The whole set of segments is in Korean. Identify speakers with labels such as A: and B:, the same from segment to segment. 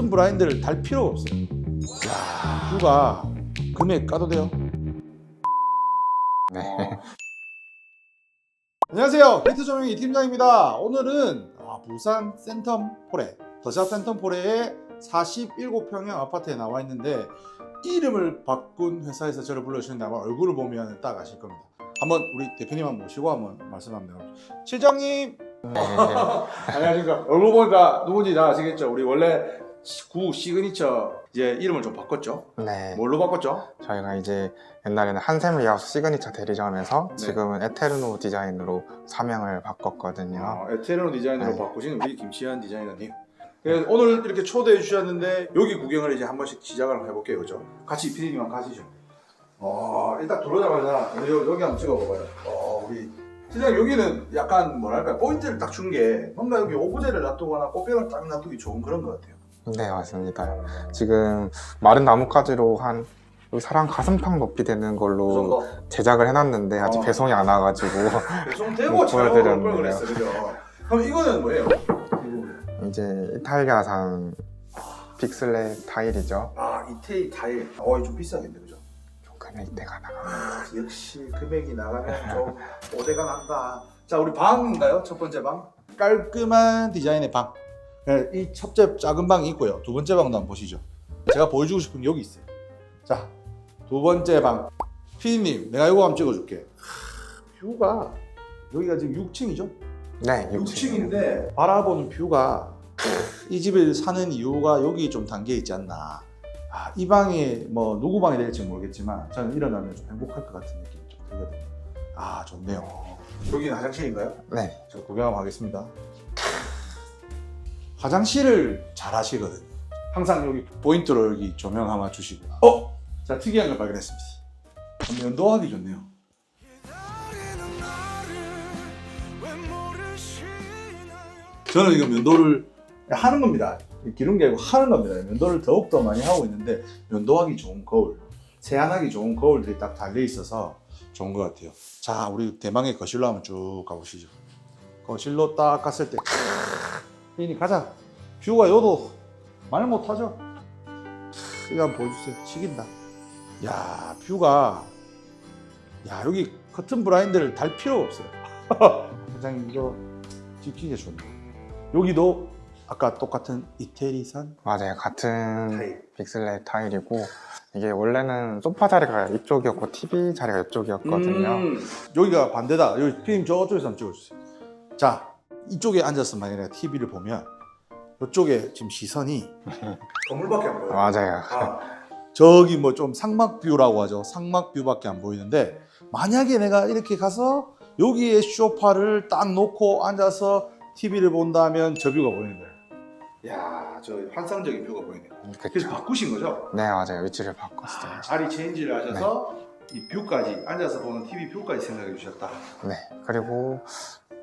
A: 커튼 블라인드를 달 필요가 없어요. 야, 뷰가 금액 까도 돼요?
B: 네.
A: 안녕하세요. 히트 조명이 팀장입니다. 오늘은 아, 부산 센텀포레, 더샵 센텀포레의 47평형 아파트에 나와 있는데 이름을 바꾼 회사에서 저를 불러주시는데 아마 얼굴을 보면 딱 아실 겁니다. 한번 우리 대표님 한번 모시고 한번 말씀 한번. 실장님!
B: 네.
A: 안녕하십니까. 얼굴 보니까 누군지 다 아시겠죠? 우리 원래 구 시그니처 이제 이름을 좀 바꿨죠?
B: 네.
A: 뭘로 바꿨죠?
B: 저희가 이제 옛날에는 한샘 리하우스 시그니처 대리점에서
A: 네.
B: 지금은 에테르노 디자인으로 사명을 바꿨거든요.
A: 어, 에테르노 디자인으로
B: 네.
A: 바꾸신 우리 김치현 디자이너님. 그래서 오늘 이렇게 초대해 주셨는데 여기 구경을 이제 한 번씩 시작을 해볼게요, 그죠? 같이 피디님랑 가시죠. 어, 일단 들어오자마자 여기, 여기 한번 찍어봐봐요. 어, 우리 실장 여기는 약간 뭐랄까 포인트를 딱 준 게 뭔가 여기 오브제를 놔두거나 꽃병을 딱 놔두기 좋은 그런 것 같아요.
B: 네, 맞습니다. 지금 마른 나뭇가지로 한 여기 사람 가슴팍 높이 되는 걸로
A: 좀더
B: 제작을 해놨는데 아직
A: 어.
B: 배송이 안 와가지고
A: 배송 되고
B: 못
A: 촬영을 걸
B: 보여드렸네요.
A: 그랬어, 그죠? 그럼 이거는 뭐예요?
B: 이제 이탈리아산 빅슬랩 타일이죠.
A: 아, 이태리 타일. 어, 이거 좀 비싸겠네, 그죠?
B: 좀 금액대가 나가.
A: 아, 역시 금액이 나가면 좀 오대가 난다. 자, 우리 방인가요? 첫 번째 방? 깔끔한 디자인의 방. 네, 이 첫째 작은 방이 있고요. 두 번째 방도 한번 보시죠. 제가 보여주고 싶은 게 여기 있어요. 자, 두 번째 방. 피디님, 내가 이거 한번 찍어줄게. 하, 뷰가 여기가 지금 6층이죠?
B: 네,
A: 6층인데 바라보는 뷰가 이 집을 사는 이유가 여기 좀 담겨 있지 않나. 아, 이 방이 뭐 누구 방이 될지 모르겠지만 저는 일어나면 좀 행복할 것 같은 느낌이 좀 들거든요. 아 좋네요. 여기는 화장실인가요?
B: 네,
A: 저 구경 한번 하겠습니다. 화장실을 잘 하시거든요. 항상 여기 포인트로 여기 조명 하나 주시고. 어? 자 특이한 걸 발견했습니다. 한번 연도하기 좋네요. 저는 이거 면도를 하는 겁니다. 기른 게 아니고 하는 겁니다. 면도를 더욱더 많이 하고 있는데 면도하기 좋은 거울, 세안하기 좋은 거울들이 딱 달려 있어서 좋은 것 같아요. 자, 우리 대망의 거실로 한번 쭉 가보시죠. 거실로 딱 갔을 때, 이니 가자. 뷰가 요도 말 못하죠. 이거 한번 보여주세요. 치긴다. 야, 뷰가 야 여기 커튼 블라인드를 달 필요가 없어요. 사장님 이거 찍히게 좋네. 여기도 아까 똑같은 이태리산
B: 맞아요. 같은
A: 타일.
B: 빅슬랩 타일이고 이게 원래는 소파 자리가 이쪽이었고 TV 자리가 이쪽이었거든요.
A: 음, 여기가 반대다. 여기 피님 저쪽에서 한번 찍어주세요. 자, 이쪽에 앉아서 만약에 TV를 보면 이쪽에 지금 시선이 건물밖에 안 보여요.
B: 맞아요.
A: 아, 저기 뭐 좀 상막뷰라고 하죠. 상막뷰밖에 안 보이는데 만약에 내가 이렇게 가서 여기에 쇼파를 딱 놓고 앉아서 TV를 본다면 저 뷰가 보이는 거예요. 야, 저 환상적인 뷰가 보이네요. 그래서
B: 그쵸.
A: 바꾸신 거죠?
B: 네, 맞아요. 위치를 바꿨어요.
A: 아, 자리 체인지를 하셔서 이 뷰까지 앉아서 보는 TV 뷰까지 생각해 주셨다.
B: 네. 그리고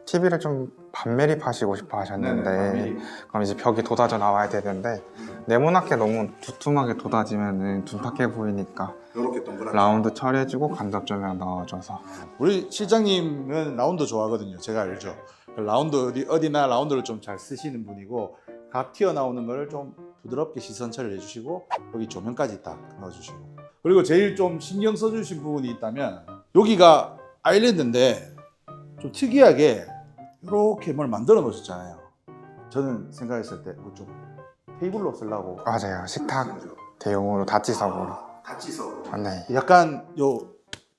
B: TV를 좀 반매립하시고 싶어 하셨는데
A: 네네,
B: 그럼 이제 벽이 돋아져 나와야 되는데 네모나게 너무 두툼하게 돋아지면 둔탁해 보이니까
A: 이렇게 동그랗게.
B: 라운드 처리해주고 간접 조명 넣어줘서
A: 우리 실장님은 라운드 좋아하거든요. 제가 알죠. 라운드 어디 어디나 라운드를 좀 잘 쓰시는 분이고 각 튀어나오는 거를 좀 부드럽게 시선 처리를 해주시고 여기 조명까지 딱 넣어주시고 그리고 제일 좀 신경 써주신 부분이 있다면 여기가 아일랜드인데 좀 특이하게 이렇게 뭘 만들어 놓으셨잖아요. 저는 생각했을 때 이거 좀 테이블로 쓰려고
B: 맞아요. 식탁 대용으로 다찌석으로
A: 다치석으로
B: 아, 네.
A: 약간 요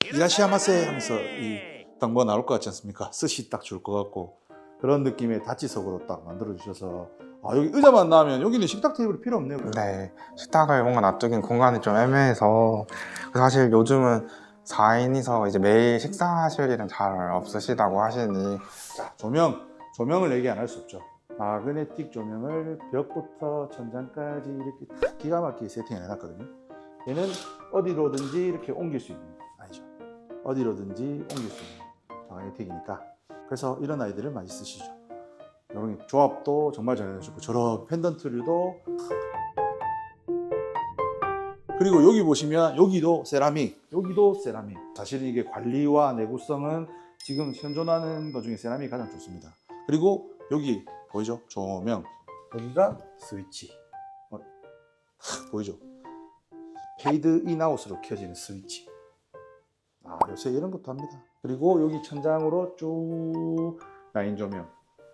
A: 이라시아마세 하면서 이 당부가 나올 것 같지 않습니까? 스시 딱 줄 것 같고 그런 느낌의 다치석으로 딱 만들어 주셔서 아 여기 의자만 나면 여기는 식탁 테이블이 필요 없네요.
B: 네, 식탁을 뭔가 놔두긴 공간이 좀 애매해서 사실 요즘은 4인이서 이제 매일 식사하실 일은 잘 없으시다고 하시니
A: 자 조명 조명을 얘기 안 할 수 없죠. 마그네틱 조명을 벽부터 천장까지 이렇게 딱 기가 막히게 세팅을 해놨거든요. 얘는 어디로든지 이렇게 옮길 수 있는 아니죠. 어디로든지 옮길 수 있는 마그네틱이니까 그래서 이런 아이들을 많이 쓰시죠. 이런 조합도 정말 잘 해주고 저런 펜던트류도 그리고 여기 보시면 여기도 세라믹, 여기도 세라믹. 사실 이게 관리와 내구성은 지금 현존하는 것 중에 세라믹이 가장 좋습니다. 그리고 여기 보이죠? 조명. 여기가 스위치. 어, 하, 보이죠? 페이드 인아웃으로 켜지는 스위치. 아, 요새 이런 것도 합니다. 그리고 여기 천장으로 쭉 라인 조명.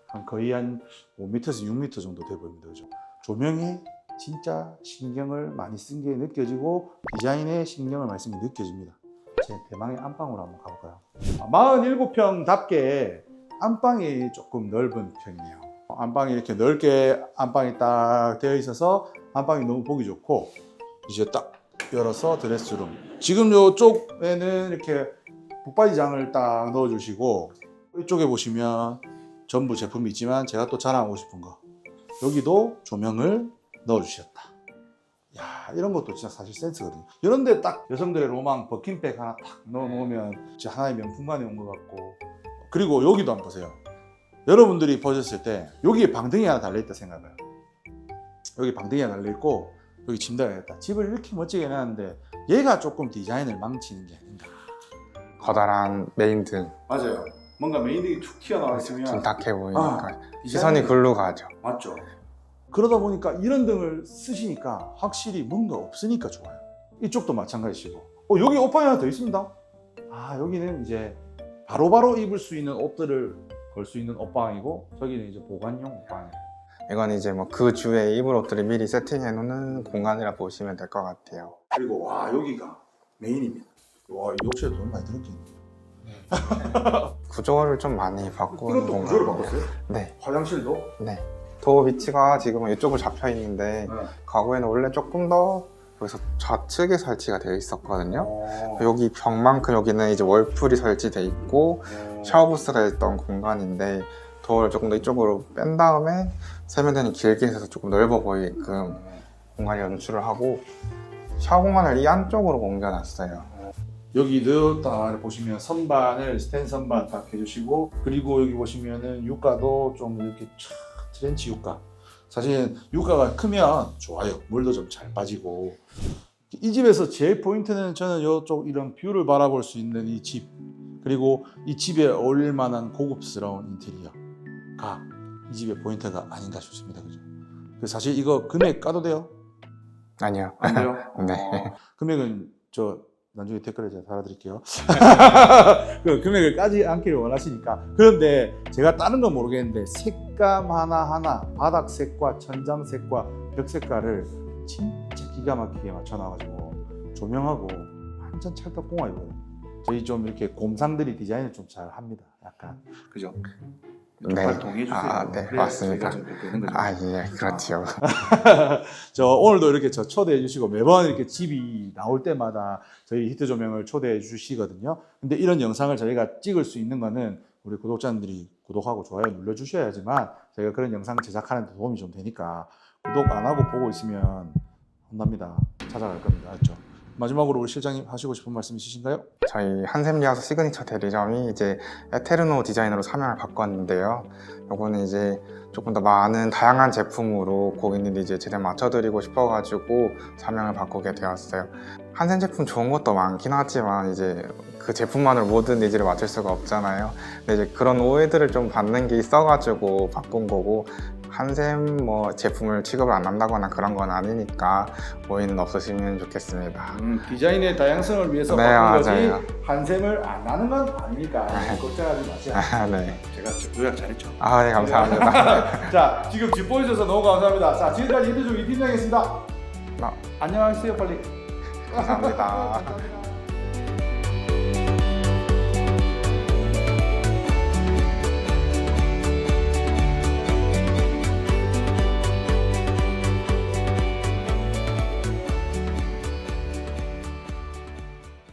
A: 한 거의 한 5m에서 6m 정도 돼 보입니다. 그죠? 조명에 진짜 신경을 많이 쓴 게 느껴지고 디자인에 신경을 많이 쓴 게 느껴집니다. 제 대망의 안방으로 한번 가볼까요? 아, 47평답게 안방이 조금 넓은 편이에요. 안방이 이렇게 넓게 안방이 딱 되어 있어서 안방이 너무 보기 좋고 이제 딱 열어서 드레스룸. 지금 이쪽에는 이렇게 북바지장을 딱 넣어 주시고 이쪽에 보시면 전부 제품이 있지만 제가 또 자랑하고 싶은 거 여기도 조명을 넣어주셨다. 야 이런 것도 진짜 사실 센스거든요. 이런데 딱 여성들의 로망 버킨백 하나 딱 넣어놓으면 진짜 하나의 명품관이 온 것 같고 그리고 여기도 한번 보세요. 여러분들이 보셨을 때 여기에 방등이 하나 달려있다 생각해요. 여기 방등이 하나 달려있고 여기 침대가 있다. 집을 이렇게 멋지게 해놨는데 얘가 조금 디자인을 망치는 게 아닌가.
B: 커다란 메인 등
A: 맞아요. 뭔가 메인등이 툭 튀어나와 있으면
B: 둔탁해 보이니까
A: 아,
B: 시선이 글로 가죠.
A: 맞죠. 그러다 보니까 이런 등을 쓰시니까 확실히 뭔가 없으니까 좋아요. 이쪽도 마찬가지시고. 어, 여기 옷방이 하나 더 있습니다. 아, 여기는 이제 바로 바로 입을 수 있는 옷들을 걸 수 있는 옷방이고 저기는 이제 보관용 옷방이에요.
B: 이건 이제 뭐 그 주에 입을 옷들을 미리 세팅해 놓는 공간이라 보시면 될 것 같아요.
A: 그리고 와, 여기가 메인입니다. 와, 이 욕실에 돈 많이 들었겠네.
B: 구조를 좀 많이 바꾸는
A: 이것도 구조를
B: 공간.
A: 바꿨어요?
B: 네,
A: 화장실도?
B: 네. 도어 위치가 지금은 이쪽으로 잡혀 있는데
A: 네.
B: 과거에는 원래 조금 더 여기서 좌측에 설치가 되어 있었거든요.
A: 어,
B: 여기 벽만큼 여기는 이제 월풀이 설치돼 있고
A: 어.
B: 샤워부스가 있던 공간인데 도어를 조금 더 이쪽으로 뺀 다음에 세면대는 길게 해서 조금 넓어 보이게끔 공간을 연출을 하고 샤워 공간을 이 안쪽으로 옮겨놨어요.
A: 여기도 딱 보시면 선반을 스텐 선반 딱 해주시고 그리고 여기 보시면은 유가도 좀 이렇게 촥 트렌치 유가 사실 유가가 크면 좋아요 물도 좀 잘 빠지고 이 집에서 제일 포인트는 저는 이쪽 이런 뷰를 바라볼 수 있는 이 집 그리고 이 집에 어울릴 만한 고급스러운 인테리어가 이 집의 포인트가 아닌가 싶습니다 그죠? 그 사실 이거 금액 까도 돼요?
B: 아니요.
A: 안 돼요?
B: 네.
A: 어, 금액은 저 나중에 댓글에 제가 달아드릴게요. 그 금액을 까지 않기를 원하시니까. 그런데 제가 다른 건 모르겠는데 색감 하나하나 바닥색과 천장색과 벽 색깔을 진짜 기가 막히게 맞춰놔가지고 조명하고 완전 찰떡궁합이거든요. 저희 좀 이렇게 곰상들이 디자인을 좀 잘 합니다. 약간 그죠?
B: 네.
A: 말 동의해 주세요.
B: 아, 네, 맞습니다. 아, 예, 그렇지요.
A: 저 오늘도 이렇게 저 초대해 주시고 매번 이렇게 집이 나올 때마다 저희 히트 조명을 초대해 주시거든요. 근데 이런 영상을 저희가 찍을 수 있는 거는 우리 구독자님들이 구독하고 좋아요 눌러 주셔야지만 저희가 그런 영상 제작하는 데 도움이 좀 되니까 구독 안 하고 보고 있으면 혼납니다. 찾아갈 겁니다. 알죠? 마지막으로 우리 실장님 하시고 싶은 말씀 있으신가요?
B: 저희 한샘리하우스 시그니처 대리점이 이제 에테르노 디자인으로 사명을 바꿨는데요. 요거는 이제 조금 더 많은 다양한 제품으로 고객님들 이제 제대로 맞춰드리고 싶어가지고 사명을 바꾸게 되었어요. 한샘 제품 좋은 것도 많긴 하지만 이제 그 제품만으로 모든 니즈를 맞출 수가 없잖아요. 근데 이제 그런 오해들을 좀 받는 게 있어가지고 바꾼 거고 한샘 뭐 제품을 취급을 안 한다거나 그런 건 아니니까 오해는 없으시면 좋겠습니다.
A: 음, 디자인의 다양성을 위해서
B: 네,
A: 바꾼 거지
B: 맞아요.
A: 한샘을 안 하는 건 아니니까 걱정하지 마세요.
B: 아, 네.
A: 제가 저 요약 잘했죠?
B: 아, 네, 감사합니다.
A: 자, 지금 집 보여주셔서 너무 감사합니다. 자, 지금까지 히트조이 팀장이었습니다.
B: 아.
A: 안녕하세요, 빨리.
B: 감사합니다.
A: 감사합니다.